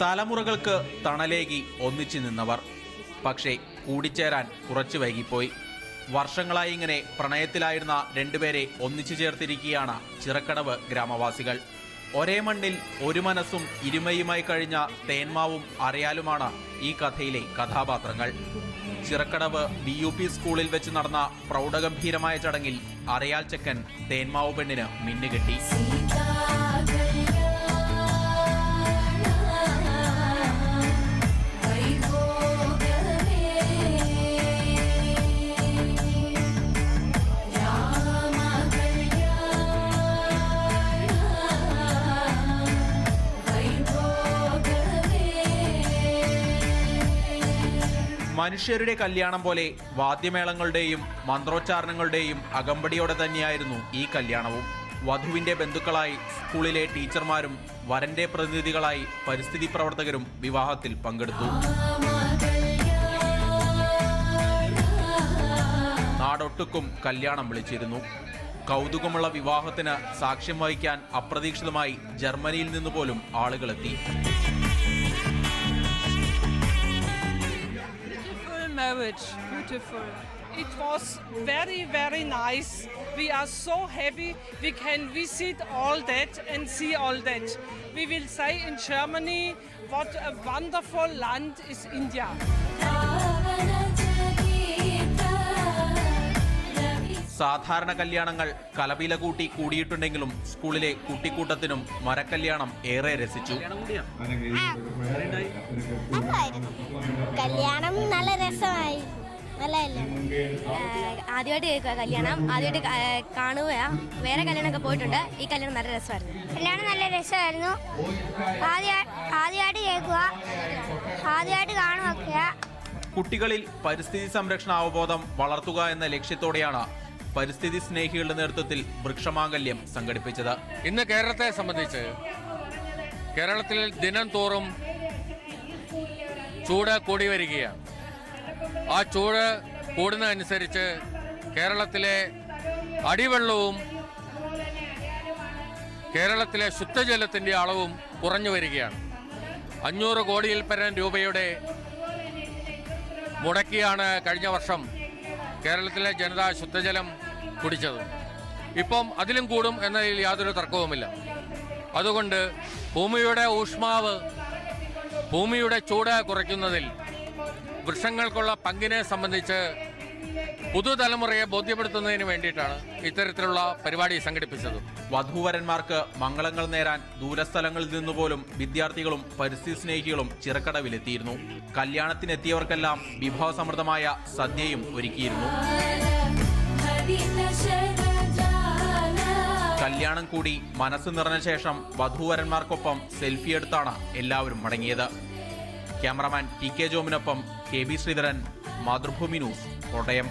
തലമുറകൾക്ക് തണലേകി ഒന്നിച്ചു നിന്നവർ. പക്ഷേ കൂടിച്ചേരാൻ കുറച്ചു വൈകിപ്പോയി. വർഷങ്ങളായി ഇങ്ങനെ പ്രണയത്തിലായിരുന്ന രണ്ടുപേരെ ഒന്നിച്ചു ചേർത്തിരിക്കുകയാണ് ചിറക്കടവ് ഗ്രാമവാസികൾ. ഒരേ മണ്ണിൽ ഒരു മനസ്സും ഇരുമയുമായി കഴിഞ്ഞ തേന്മാവും അറിയാലുമാണ് ഈ കഥയിലെ കഥാപാത്രങ്ങൾ. ചിറക്കടവ് ബി യു പി സ്കൂളിൽ വെച്ച് നടന്ന പ്രൗഢഗംഭീരമായ ചടങ്ങിൽ അറിയാൽ ചെക്കൻ തേന്മാവ് പെണ്ണിന് മിന്നുകെട്ടി. മനുഷ്യരുടെ കല്യാണം പോലെ വാദ്യമേളങ്ങളുടെയും മന്ത്രോച്ചാരണങ്ങളുടെയും അകമ്പടിയോടെ തന്നെയായിരുന്നു ഈ കല്യാണവും. വധുവിന്റെ ബന്ധുക്കളായി സ്കൂളിലെ ടീച്ചർമാരും വരന്റെ പ്രതിനിധികളായി പരിസ്ഥിതി പ്രവർത്തകരും വിവാഹത്തിൽ പങ്കെടുത്തു. നാടൊട്ടുക്കും കല്യാണം വിളിച്ചിരുന്നു. കൗതുകമുള്ള വിവാഹത്തിന് സാക്ഷ്യം വഹിക്കാൻ അപ്രതീക്ഷിതമായി ജർമ്മനിയിൽ നിന്ന് പോലും ആളുകളെത്തി. Marriage, beautiful. It was very, very nice. We are so happy we can visit all that and see all that. We will say in Germany what a wonderful land is India. സാധാരണ കല്യാണങ്ങൾ കലപില കൂട്ടി കൂടിയിട്ടുണ്ടെങ്കിലും സ്കൂളിലെ കുട്ടിക്കൂട്ടത്തിനും മരക്കല്യാണം ഏറെ രസിച്ചു. കല്യാണം നല്ല രസമായി. ആദ്യമായിട്ട് കേൾക്കുക കല്യാണം. ആദ്യമായിട്ട് കാണുകയാ വേറെ കല്യാണമൊക്കെ പോയിട്ടുണ്ട്. ഈ കല്യാണം നല്ല രസമായിരുന്നു. കല്യാണം നല്ല രസമായിരുന്നു. ആദ്യ ആദ്യമായിട്ട് കേൾക്കുക. ആദ്യമായിട്ട് കാണുക കുട്ടികളിൽ പരിസ്ഥിതി സംരക്ഷണ അവബോധം വളർത്തുക എന്ന ലക്ഷ്യത്തോടെയാണ് പരിസ്ഥിതി സ്നേഹികളുടെ നേതൃത്വത്തിൽ വൃക്ഷമാംഗല്യം സംഘടിപ്പിച്ചത്. ഇന്ന് കേരളത്തെ സംബന്ധിച്ച് കേരളത്തിൽ ദിനം തോറും ചൂട് കൂടി വരികയാണ്. ആ ചൂട് കൂടുന്നതനുസരിച്ച് കേരളത്തിലെ അടിവെള്ളവും കേരളത്തിലെ ശുദ്ധജലത്തിന്റെ അളവും കുറഞ്ഞു വരികയാണ്. അഞ്ഞൂറ് കോടിയിൽ പരം രൂപയുടെ മുടക്കിയാണ് കഴിഞ്ഞ വർഷം കേരളത്തിലെ ജനത ശുദ്ധജലം കുടിച്ചത്. ഇപ്പം അതിലും കൂടും എന്നതിൽ യാതൊരു തർക്കവുമില്ല. അതുകൊണ്ട് ഭൂമിയുടെ ഊഷ്മാവ് ഭൂമിയുടെ ചൂട് കുറയ്ക്കുന്നതിൽ വൃക്ഷങ്ങൾക്കുള്ള പങ്കിനെ സംബന്ധിച്ച് പുതുതലമുറയെ ബോധ്യപ്പെടുത്തുന്നതിന് വേണ്ടിയിട്ടാണ് ഇത്തരത്തിലുള്ള പരിപാടി സംഘടിപ്പിച്ചത്. വധൂവരന്മാർക്ക് മംഗളങ്ങൾ നേരാൻ ദൂരസ്ഥലങ്ങളിൽ നിന്നുപോലും വിദ്യാർത്ഥികളും പരിസ്ഥിതി സ്നേഹികളും ചിറക്കടവിലെത്തിയിരുന്നു. കല്യാണത്തിനെത്തിയവർക്കെല്ലാം വിഭവസമൃദ്ധമായ സദ്യയും ഒരുക്കിയിരുന്നു. കല്യാണം കൂടി മനസ്സ് നിറഞ്ഞ ശേഷം വധൂവരന്മാർക്കൊപ്പം സെൽഫി എടുത്താണ് എല്ലാവരും മടങ്ങിയത്. Cameraman T K ജോമിനൊപ്പം K B Sreedharan Mathrubhumi news Kottayam.